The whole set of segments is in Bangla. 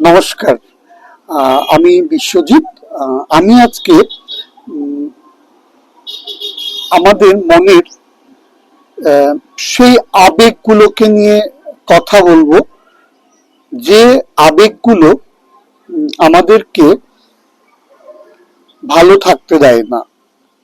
নমস্কার। আমি বিশ্বজিৎ। আমি আজকে আমাদের মনের সেই আবেগগুলোকে নিয়ে কথা বলব। যে আবেগগুলো আমাদেরকে ভালো থাকতে দেয় না।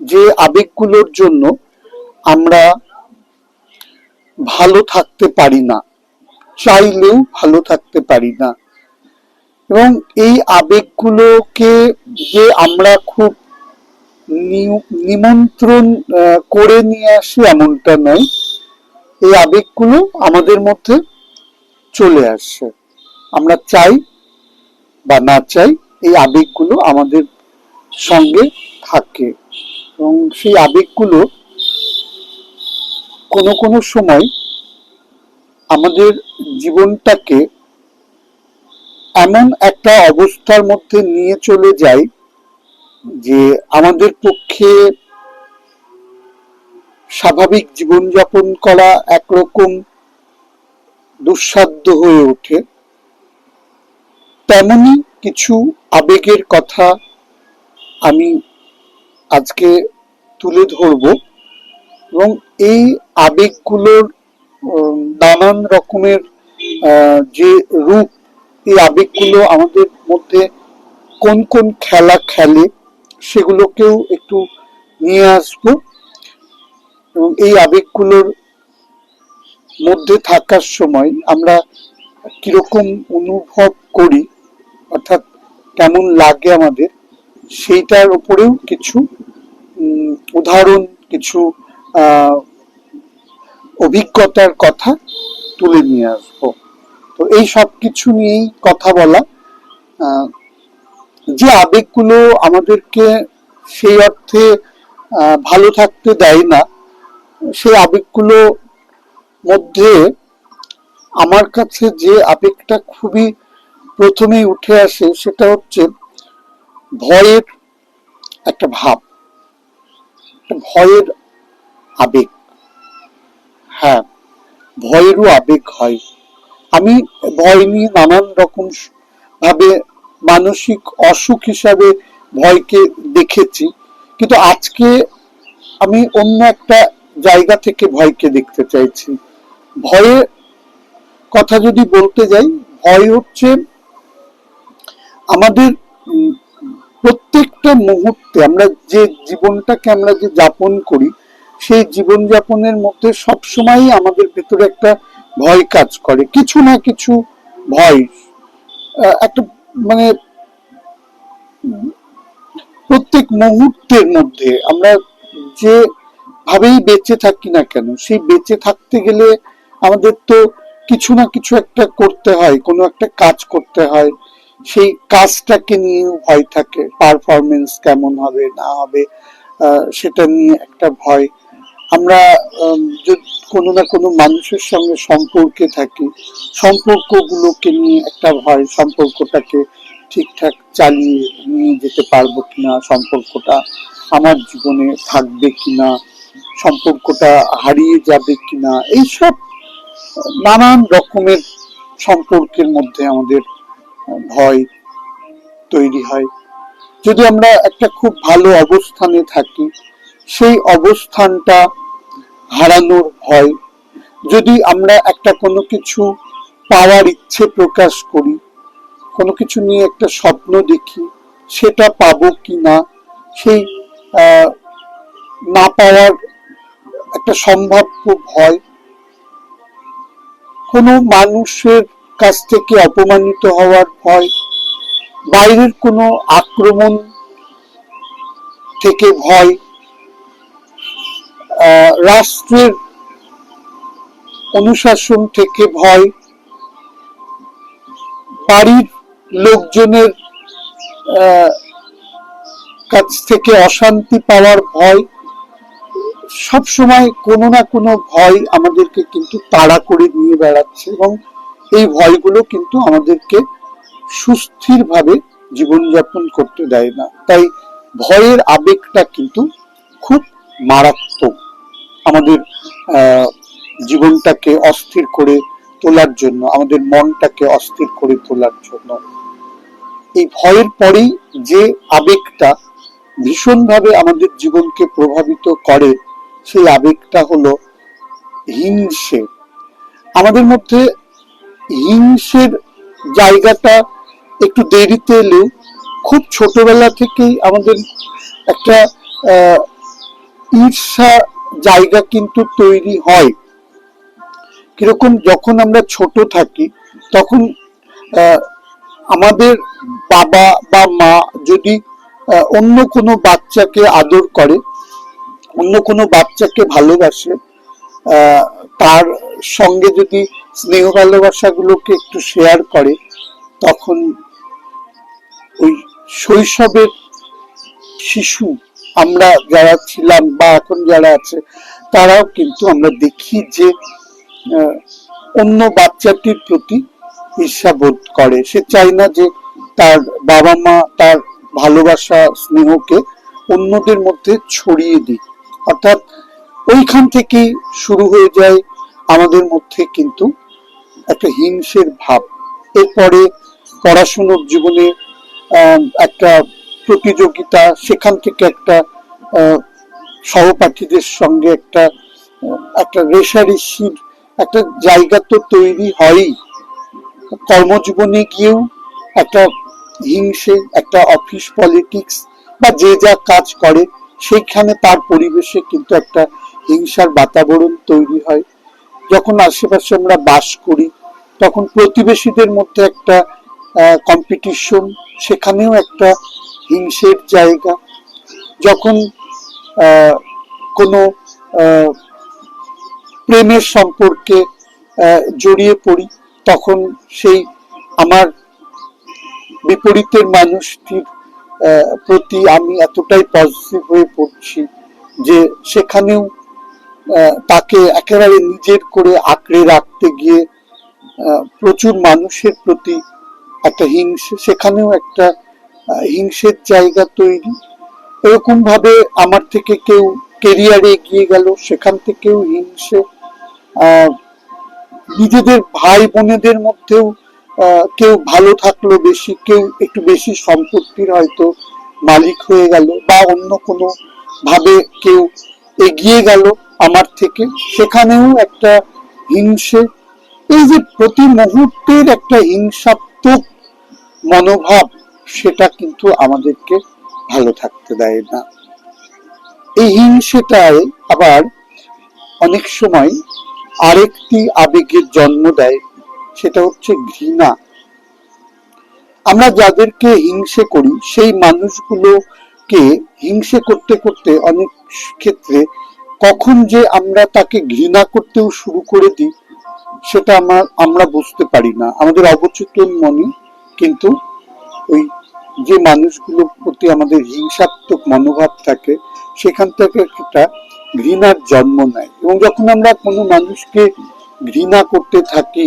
যে আবেগগুলোর জন্য আমরা ভালো থাকতে পারি না, চাইলেও ভালো থাকতে পারি না। এবং এই আবেগগুলোকে যে আমরা খুব নিমন্ত্রণ করে নিয়ে আসি এমনটা নয়। এই আবেগগুলো আমাদের মধ্যে চলে আসে। আমরা চাই বা না চাই এই আবেগগুলো আমাদের সঙ্গে থাকে। এবং সেই আবেগগুলো কোনো কোনো সময় আমাদের জীবনটাকে এমন একটা অবস্থার মধ্যে নিয়ে চলে যায় যে আমাদের পক্ষে স্বাভাবিক জীবনযাপন করা একরকম দুঃসাধ্য হয়ে ওঠে। তেমনি কিছু আবেগের কথা আমি আজকে তুলে ধরব এবং এই আবেগগুলোর নানান রকমের যে রূপ এই আবেগগুলো আমাদের মধ্যে কোন কোন খেলা খেলে সেগুলোকেও একটু নিয়ে আসব। এবং এই আবেগগুলোর মধ্যে থাকার সময় আমরা কীরকম অনুভব করি, অর্থাৎ কেমন লাগে আমাদের, সেইটার উপরেও কিছু উদাহরণ, কিছু অভিজ্ঞতার কথা তুলে নিয়ে আসব। তো এই সব কিছু নিয়েই কথা বলা। যে আবেগগুলো আমাদেরকে সেই অর্থে ভালো থাকতে দেয় না, সেই আবেগগুলো মধ্যে আমার কাছে যে আবেগটা খুবই প্রথমেই উঠে আসে সেটা হচ্ছে ভয়ের একটা ভাব ভয়ের আবেগ। হ্যাঁ ভয়েরও আবেগ হয়। আমি ভয় নিয়ে নানান রকম ভাবে মানসিক অসুখ হিসাবে ভয়কে দেখেছি। কিন্তু আজকে আমি অন্য একটা জায়গা থেকে ভয়কে দেখতে চাইছি। ভয়ে কথা যদি বলতে যাই, ভয় হচ্ছে আমাদের প্রত্যেকটা মুহূর্তে আমরা যে জীবনটাকে আমরা যে যাপন করি, সেই জীবন যাপনের মধ্যে সবসময়ই আমাদের ভেতরে একটা ভয় কাজ করে। কিছু না কিছু ভয় একটা মানে প্রত্যেক মুহূর্তের মধ্যে আমরা যে ভাবেই বেঁচে থাকি না কেন, সেই বেঁচে থাকতে গেলে আমাদের তো কিছু না কিছু একটা করতে হয়, কোনো একটা কাজ করতে হয়। সেই কাজটাকে নিয়ে ভয় থাকে পারফরমেন্স কেমন হবে, না হবে সেটা নিয়ে একটা ভয়। আমরা কোনো না কোনো মানুষের সঙ্গে সম্পর্কে থাকি, সম্পর্কগুলোকে নিয়ে একটা ভয়, সম্পর্কটাকে ঠিকঠাক চালিয়ে নিয়ে যেতে পারব কিনা, সম্পর্কটা আমার জীবনে থাকবে কিনা, সম্পর্কটা হারিয়ে যাবে কিনা, এইসব নানান রকমের সম্পর্কের মধ্যে আমাদের ভয় তৈরি হয়। যদি আমরা একটা খুব ভালো অবস্থানে থাকি, সেই অবস্থানটা হারানোর ভয়। যদি আমরা একটা কোনো কিছু পাওয়ার ইচ্ছে প্রকাশ করি, কোনো কিছু নিয়ে একটা স্বপ্ন দেখি, সেটা পাবো কি না সেই না পাওয়ার একটা সম্ভাব্য ভয়, কোনো মানুষের কাছ থেকে অপমানিত হওয়ার ভয়, বাইরের কোনো আক্রমণ থেকে ভয় রাষ্ট্রের অনুশাসন থেকে ভয়, বাড়ির লোকজনের কাছ থেকে অশান্তি পাওয়ার ভয়, সব সময় কোনো না কোনো ভয় আমাদেরকে কিন্তু তাড়া করে নিয়ে বেড়াচ্ছে এবং এই ভয়গুলো কিন্তু আমাদেরকে সুস্থিরভাবে জীবনযাপন করতে দেয় না। তাই ভয়ের আবেগটা কিন্তু খুব মারাত্মক। আমাদের জীবনটাকে অস্থির করে তোলার জন্য, আমাদের মনটাকে অস্থির করে তোলার জন্য। এই ভয়ের পরেই যে আবেগটা ভীষণভাবে আমাদের জীবনকে প্রভাবিত করে, সেই আবেগটা হলো হিংসে। আমাদের মধ্যে হিংসের জায়গাটা একটু দেরিতে এলেও খুব ছোটবেলা থেকেই আমাদের একটা ঈর্ষা জায়গা কিন্তু তৈরি হয়। কীরকম যখন আমরা ছোট থাকি, তখন আমাদের বাবা বা মা যদি অন্য কোনো বাচ্চাকে আদর করে, অন্য কোনো বাচ্চাকে ভালোবাসে তার সঙ্গে যদি স্নেহ ভালোবাসাগুলোকে একটু শেয়ার করে, তখন ওই শৈশবের শিশু আমরা যারা ছিলাম বা এখন যারা আছে, তারাও কিন্তু আমরা দেখি যে অন্য বাচ্চাটির প্রতি ঈর্ষা বোধ করে। সে চায় না যে তার বাবা মা তার ভালোবাসা, স্নেহকে অন্যদের মধ্যে ছড়িয়ে দিক। অর্থাৎ ওইখান থেকেই শুরু হয়ে যায় আমাদের মধ্যে কিন্তু একটা হিংসের ভাব। এরপরে পড়াশুনোর জীবনে একটা প্রতিযোগিতা, সেখান থেকে একটা সহপাঠীদের সঙ্গে একটা একটা রেশারেশির একটা জায়গা তো তৈরি হয়ই। কর্মজীবনে গিয়েও একটা হিংসে, একটা অফিস পলিটিক্স বা যে যা কাজ করে, সেইখানে তার পরিবেশে কিন্তু একটা হিংসার বাতাবরণ তৈরি হয়। যখন আশেপাশে আমরা বাস করি, তখন প্রতিবেশীদের মধ্যে একটা কম্পিটিশন সেখানেও একটা হিংসের জায়গা। যখন কোনো প্রেমের সম্পর্কে জড়িয়ে পড়ি, তখন সেই আমার বিপরীতের মানুষটির প্রতি আমি এতটাই পজিটিভ হয়ে পড়ছি যে সেখানেও তাকে একেবারে নিজের করে আঁকড়ে রাখতে গিয়ে প্রচুর মানুষের প্রতি একটা হিংসে, সেখানেও একটা হিংসের জায়গা তৈরি। এরকম ভাবে আমার থেকে কেউ কেরিয়ারে এগিয়ে গেল, সেখান থেকেও হিংসে নিজেদের ভাই বোনেদের মধ্যেও কেউ ভালো থাকল বেশি, কেউ একটু বেশি সম্পত্তির হয়তো মালিক হয়ে গেল বা অন্য কোনো ভাবে কেউ এগিয়ে গেল আমার থেকে। সেখানেও একটা হিংসে, এই যে প্রতি মুহূর্তের একটা হিংসাত্মক মনোভাব সেটা কিন্তু আমাদেরকে ভালো থাকতে দেয় না। এই হিংসেটায় আবার অনেক সময় আরেকটি আবেগের জন্ম দেয়, সেটা হচ্ছে ঘৃণা। আমরা যাদেরকে হিংসে করি, সেই মানুষগুলোকে হিংসে করতে করতে অনেক ক্ষেত্রে কখন যে আমরা তাকে ঘৃণা করতেও শুরু করে দিই, সেটা আমার, আমরা বুঝতে পারি না। আমাদের অবচেতন মনে কিন্তু ওই যে মানুষগুলোর প্রতি আমাদের হিংসাত্মক মনোভাব থাকে, সেখান থেকে একটা ঘৃণার জন্ম নেয়। এবং যখন আমরা কোনো মানুষকে ঘৃণা করতে থাকি,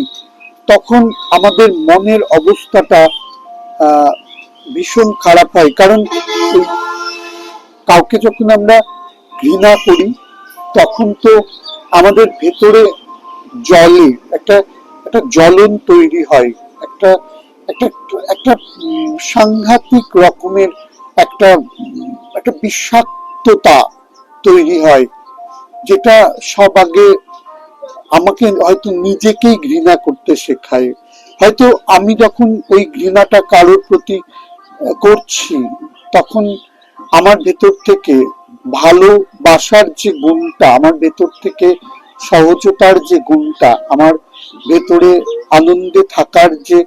তখন আমাদের মনের অবস্থাটা ভীষণ খারাপ হয়। কারণ কাউকে যখন আমরা ঘৃণা করি, তখন তো আমাদের ভেতরে জলে, একটা একটা জ্বলন তৈরি হয়। একটা একটা একটা সাংঘাতিক রকমের একটা একটা বিষাক্ততা তৈরি হয়, যেটা সব আগে আমাকে হয়তো নিজেকেই ঘৃণা করতে শেখায়। হয়তো আমি যখন ওই ঘৃণাটা কারোর প্রতি করছি, তখন আমার ভেতর থেকে ভালোবাসার যে গুণটা, আমার ভেতর থেকে সহজতার যে গুণটা, আমার ভেতরে আনন্দে থাকার যে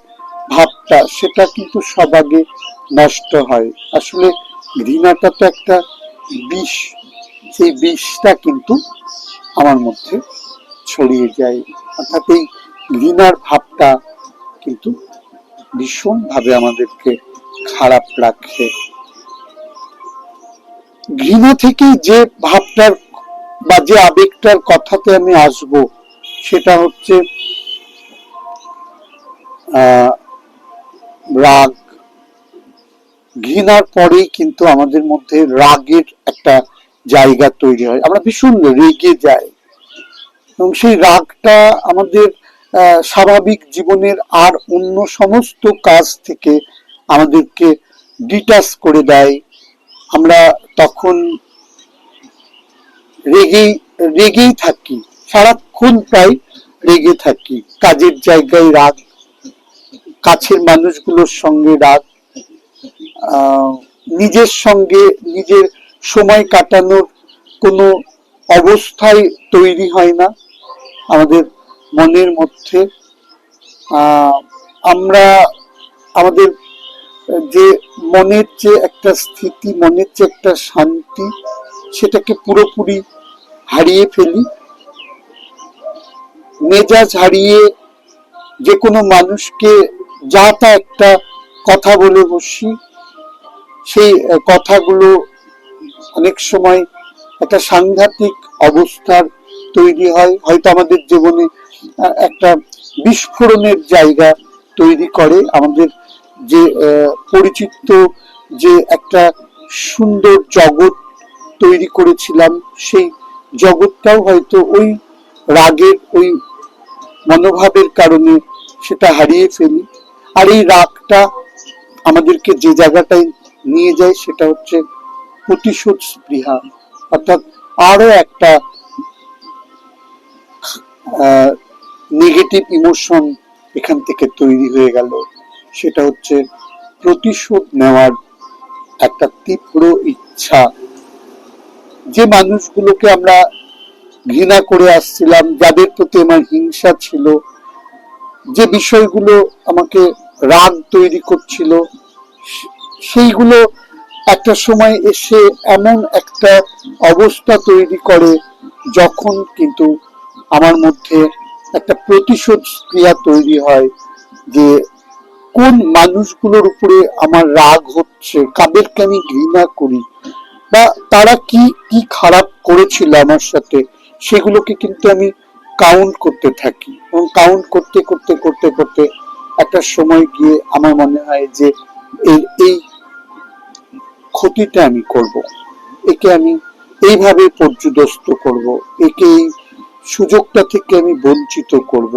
ভাবটা সেটা কিন্তু সব আগে নষ্ট হয়। আসলে ঘৃণাটা তো একটা বিষ সেই বিষটা কিন্তু আমার মধ্যে ছড়িয়ে যায়। অর্থাৎ এই ঘৃণার ভাবটা কিন্তু ভীষণভাবে আমাদেরকে খারাপ রাখে। ঘৃণা থেকে যে ভাবটার বা যে আবেগটার কথাতে আমি আসব সেটা হচ্ছে আহ, রাগ। ঘৃণার পরেই কিন্তু আমাদের মধ্যে রাগের একটা জায়গা তৈরি হয়। আমরা ভীষণ রেগে যাই। এবং সেই রাগটা আমাদের স্বাভাবিক জীবনের আর অন্য সমস্ত কাজ থেকে আমাদেরকে ডিটাচ করে দেয়। আমরা তখন রেগেই রেগেই থাকি। সারাক্ষণ প্রায় রেগে থাকি। কাজের জায়গায় রাগ কাছের মানুষগুলোর সঙ্গে আহ, নিজের সঙ্গে নিজের সময় কাটানোর কোনো অবস্থায় তৈরি হয় না আমাদের মনের মধ্যে। আমরা আমাদের যে মনের যে একটা স্থিতি মনের যে একটা শান্তি সেটাকে পুরোপুরি হারিয়ে ফেলি। মেজাজ হারিয়ে যে কোনো মানুষকে যা তা একটা কথা বলে বসি। সেই কথাগুলো অনেক সময় একটা সাংঘাতিক অবস্থার তৈরি হয়। হয়তো আমাদের জীবনে একটা বিস্ফোরণের জায়গা তৈরি করে। আমাদের যে পরিচিত যে একটা সুন্দর জগৎ তৈরি করেছিলাম, সেই জগৎটাও হয়তো ওই রাগের, ওই মনোভাবের কারণে সেটা হারিয়ে ফেলি। আর এই রাগটা আমাদেরকে যে জায়গাটায় নিয়ে যায় সেটা হচ্ছে প্রতিশোধ স্পৃহা। অর্থাৎ আরও একটা নেগেটিভ ইমোশন এখান থেকে তৈরি হয়ে গেল। সেটা হচ্ছে প্রতিশোধ নেওয়ার একটা তীব্র ইচ্ছা। যে মানুষগুলোকে আমরা ঘৃণা করে আসছিলাম, যাদের প্রতি আমার হিংসা ছিল, যে বিষয়গুলো আমাকে রাগ তৈরি করছিল। সেইগুলো একটা সময় এসে এমন একটা অবস্থা তৈরি করে যখন কিন্তু আমার মধ্যে একটা প্রতিশোধ ক্রিয়া তৈরি হয় যে কোন মানুষগুলোর উপরে আমার রাগ হচ্ছে কাদেরকে আমি ঘৃণা করি, বা তারা কি কি খারাপ করেছিল আমার সাথে, সেগুলোকে কিন্তু আমি কাউন্ট করতে থাকি। এবং কাউন্ট করতে করতে করতে করতে একটা সময় গিয়ে আমার মনে হয় যে এর এই ক্ষতিটা আমি করব। একে আমি এইভাবে পর্যদস্ত করব, একে এই সুযোগটা থেকে আমি বঞ্চিত করব,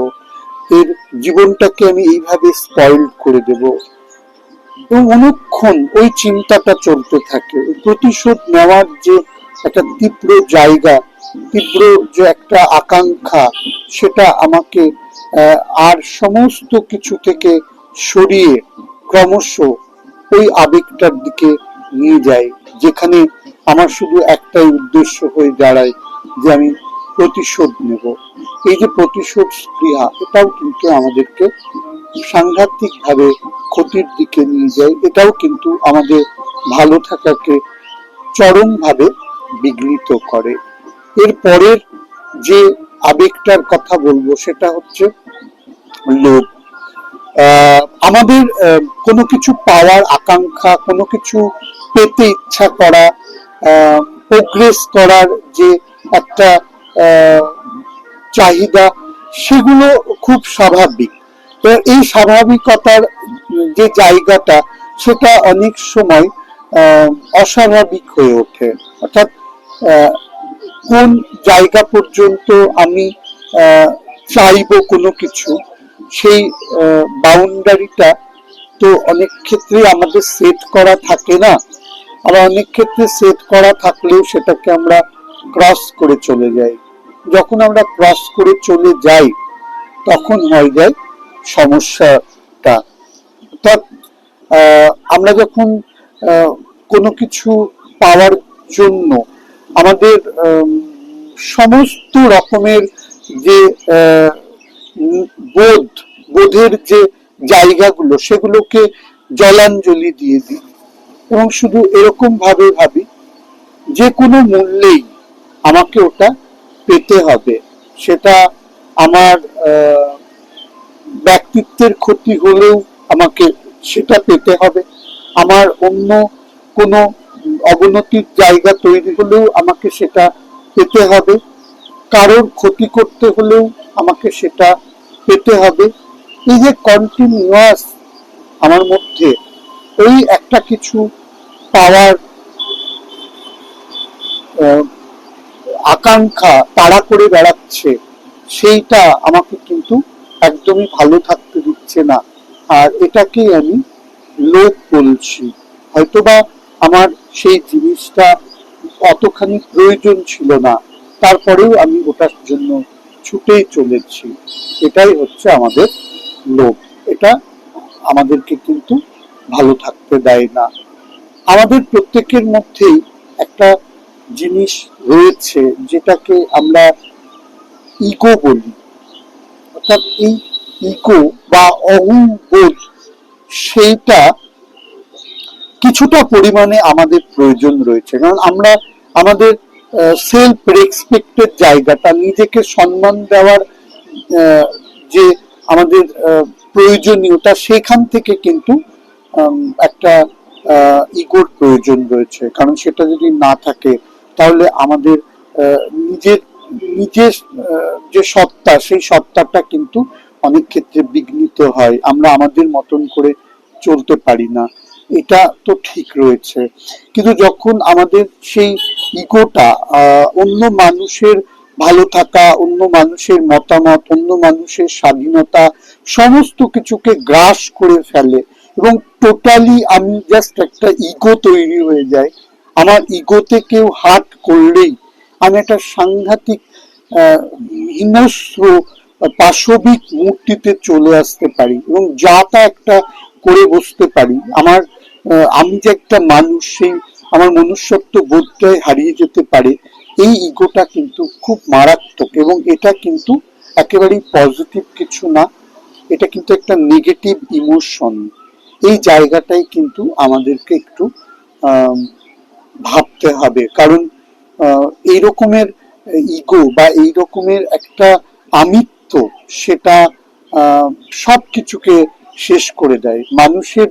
এর জীবনটাকে আমি এইভাবে স্পয়েল করে দেব। এবং অনুক্ষণ ওই চিন্তাটা চলতে থাকে প্রতিশোধ নেওয়ার যে একটা তীব্র জায়গা তীব্র যে একটা আকাঙ্ক্ষা, সেটা আমাকে আর সমস্ত কিছু থেকে সরিয়ে ক্রমশ ওই আবেগটার দিকে নিয়ে যায়, যেখানে আমার শুধু একটাই উদ্দেশ্য হয়ে দাঁড়ায় যে আমি প্রতিশোধ নেব। এই যে প্রতিশোধ স্পৃহা, এটাও কিন্তু আমাদেরকে সাংঘাতিক ভাবে ক্ষতির দিকে নিয়ে যায়। এটাও কিন্তু আমাদের ভালো থাকাকে চরম ভাবে বিঘ্নিত করে। এর পরের যে আবেগটার কথা বলব সেটা হচ্ছে লোভ। আমাদের কোনো কিছু পাওয়ার আকাঙ্ক্ষা, কোনো কিছু পেতে ইচ্ছা করা প্রোগ্রেস করার যে একটা চাহিদা, সেগুলো খুব স্বাভাবিক। তো এই স্বাভাবিকতার যে জায়গাটা, সেটা অনেক সময় অস্বাভাবিক হয়ে ওঠে। অর্থাৎ কোন জায়গা পর্যন্ত আমি চাইব কোনো কিছু, সেই বাউন্ডারিটা তো অনেক ক্ষেত্রে আমাদের সেট করা থাকে না। আবার অনেক ক্ষেত্রে সেট করা থাকলেও সেটাকে আমরা ক্রস করে চলে যাই। যখন আমরা ক্রস করে চলে যাই, তখন হয়ে যায় সমস্যাটা। অর্থাৎ আমরা যখন কোনো কিছু পাওয়ার জন্য আমাদের সমস্ত রকমের যে বোধ, বোধের যে জায়গাগুলো, সেগুলোকে জলাঞ্জলি দিয়ে দিই। এবং শুধু এরকম ভাবে ভাবি, যে কোনো মূল্যেই আমাকে ওটা পেতে হবে। সেটা আমার ব্যক্তিত্বের ক্ষতি হলেও আমাকে সেটা পেতে হবে। আমার অন্য কোনো অবনতির জায়গা তৈরি হলেও আমাকে সেটা পেতে হবে। কারোর ক্ষতি করতে হলেও আমাকে সেটা পেতে হবে। এই যে কন্টিনিউয়াস আমার মধ্যে ওই একটা কিছু পাওয়ার আকাঙ্ক্ষা তাড়া করে বেড়াচ্ছে, সেইটা আমাকে কিন্তু একদমই ভালো থাকতে দিচ্ছে না। আর এটাকেই আমি লোক বলছি। হয়তোবা আমার সেই জিনিসটা অতখানি প্রয়োজন ছিল না। তারপরেও আমি ওটার জন্য ছুটে চলেছি। এটাই হচ্ছে আমাদের লোভ। এটা আমাদেরকে কিন্তু ভালো থাকতে দেয় না। আমাদের প্রত্যেকের মধ্যেই একটা জিনিস রয়েছে যেটাকে আমরা ইকো বলি। অর্থাৎ এই ইকো বা অহংবোধ, সেইটা কিছুটা পরিমাণে আমাদের প্রয়োজন রয়েছে। কারণ আমরা আমাদের সেলফ রেসপেক্টের জায়গাটা, নিজেকে সম্মান দেওয়ার যে আমাদের প্রয়োজনীয়তা, সেখান থেকে কিন্তু একটা ইগোর প্রয়োজন রয়েছে। কারণ সেটা যদি না থাকে, তাহলে আমাদের নিজের নিজের যে সত্তা, সেই সত্তাটা কিন্তু অনেক ক্ষেত্রে বিঘ্নিত হয়। আমরা আমাদের মতন করে চলতে পারি না। এটা তো ঠিক রয়েছে। কিন্তু যখন আমাদের সেই ইগোটা অন্য মানুষের ভালো থাকা, অন্য মানুষের মতামত, অন্য মানুষের স্বাধীনতা, সমস্ত কিছুকে গ্রাস করে ফেলে এবং টোটালি আমি জাস্ট একটা ইগো তৈরি হয়ে যায় আমার ইগোতে কেউ হাত করলেই আমি একটা সাংঘাতিক হিংস্র, পাশবিক মূর্তিতে চলে আসতে পারি এবং যা তা একটা করে বসতে পারি। আমার আমি যে একটা মানুষ, সেই আমার মনুষ্যত্ব বোধটাই হারিয়ে যেতে পারে, এই ইগোটা কিন্তু খুব মারাত্মক এবং এটা কিন্তু একেবারেই পজিটিভ কিছু না। এটা কিন্তু একটা নেগেটিভ ইমোশন এই জায়গাটাই কিন্তু আমাদেরকে একটু ভাবতে হবে। কারণ এই রকমের ইগো বা এই রকমের একটা আমিত্ব, সেটা সব কিছুকে শেষ করে দেয়। মানুষের,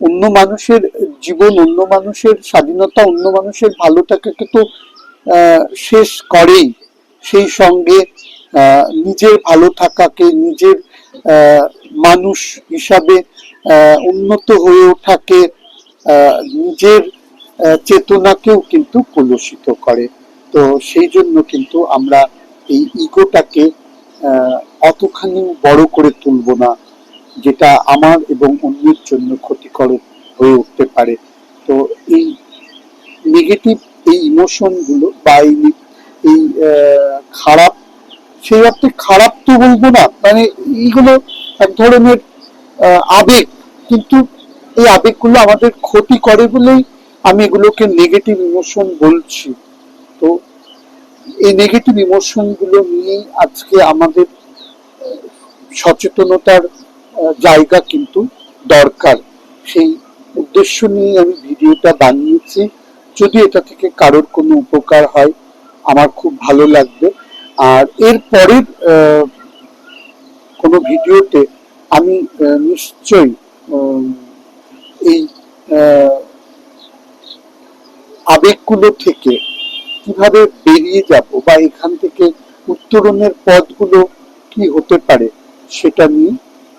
অন্য মানুষের জীবন, অন্য মানুষের স্বাধীনতা, অন্য মানুষের ভালো থাকাকে তো শেষ করেই। সেই সঙ্গে নিজের ভালো থাকাকে, নিজের মানুষ হিসাবে উন্নত হয়ে ওঠাকে নিজের চেতনাকেও কিন্তু কলুষিত করে। তো সেই জন্য কিন্তু আমরা এই ইগোটাকে অতখানি বড় করে তুলব না। যেটা আমার এবং অন্যের জন্য ক্ষতিকর হয়ে উঠতে পারে। তো এই নেগেটিভ এই ইমোশনগুলো বা এই খারাপ, সেই অর্থে খারাপ তো বলব না মানে এইগুলো এক ধরনের আবেগ। কিন্তু এই আবেগগুলো আমাদের ক্ষতি করে বলেই আমি এগুলোকে নেগেটিভ ইমোশন বলছি। তো এই নেগেটিভ ইমোশনগুলো নিয়েই আজকে আমাদের সচেতনতার জায়গা কিন্তু দরকার। সেই উদ্দেশ্য নিয়ে আমি ভিডিওটা বানিয়েছি। যদি এটা থেকে কারোর কোনো উপকার হয়, আমার খুব ভালো লাগবে। আর এর পরের কোনো ভিডিওতে আমি নিশ্চয়ই এই আবেগগুলো থেকে কীভাবে বেরিয়ে যাব বা এখান থেকে উত্তরণের পথগুলো কি হতে পারে, সেটা নিয়ে